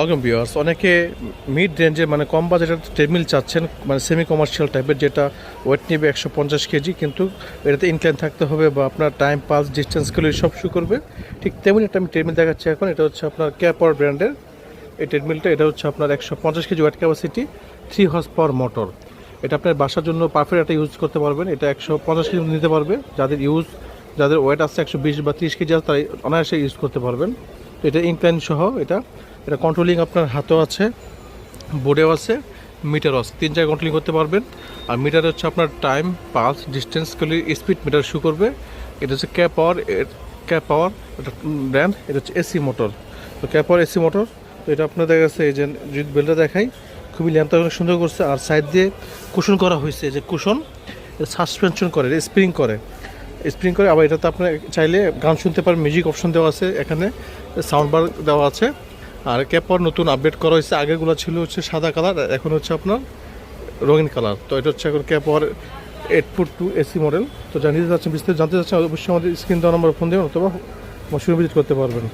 Welcome viewers অনেকে mid রেঞ্জে মানে কম বাজেটের ট্রেডমিল চাচ্ছেন মানে সেমি কমার্শিয়াল টাইপের যেটা ওয়েট নেবে একশো পঞ্চাশ কেজি, কিন্তু এটাতে ইনক্লাইন থাকতে হবে বা আপনার টাইম পাস ডিস্টেন্সগুলো সব শু করবে। ঠিক তেমনি একটা আমি ট্রেডমিল দেখাচ্ছি এখন, এটা হচ্ছে আপনার ক্যাপার ব্র্যান্ডের এই ট্রেডমিলটা এটা হচ্ছে আপনার একশো পঞ্চাশ KG weight capacity three horse power motor এটা আপনার বাসার জন্য পারফেক্ট একটা ইউজ করতে পারবেন। এটা একশো পঞ্চাশ কেজি নিতে পারবে। যাদের ইউজ যাদের ওয়েট আছে একশো বিশ বা ত্রিশ কেজি আছে, তারা অনায়াসে ইউজ করতে পারবেন। এটা ইনক্লাইন সহ এটা। এটা কন্ট্রোলিং আপনার হাতেও আছে বোর্ডেও আছে মিটারও আছে। তিন জায়গায় কন্ট্রোলিং করতে পারবেন। আর মিটার হচ্ছে আপনার টাইম পালস ডিস্টেন্সগুলি স্পিড মিটার শু করবে। এটা হচ্ছে ক্যাপ পাওয়ার ক্যাপ পাওয়ার এটা ব্র্যান্ড এটা হচ্ছে এসি মোটর তো ক্যাপ পাওয়ার এসি মোটর তো এটা আপনার দেখা যাচ্ছে, এই যে, যদি বেলটা দেখাই, খুবই ল্যাম্পটা অনেক সুন্দর করছে, আর সাইড দিয়ে কুশন করা হয়েছে যে কুশন সাসপেনশন করে স্প্রিং করে। স্প্রিং করে, আবার এটাতে আপনার চাইলে গান শুনতে পারেন মিউজিক অপশন দেওয়া আছে এখানে সাউন্ড বার দেওয়া আছে। আর ক্যাপর নতুন আপডেট করা হয়েছে। আগেরগুলো ছিল হচ্ছে সাদা কালার এখন হচ্ছে আপনার রঙিন কালার তো এটা হচ্ছে এখন caper eight four two AC model তো জানিয়ে যাচ্ছেন বিস্তারিত জানতে চাচ্ছেন, অবশ্যই আমাদের স্ক্রিন দেওয়া নম্বর ফোন দেবেন অথবা মশুরি ভিজিট করতে পারবেন।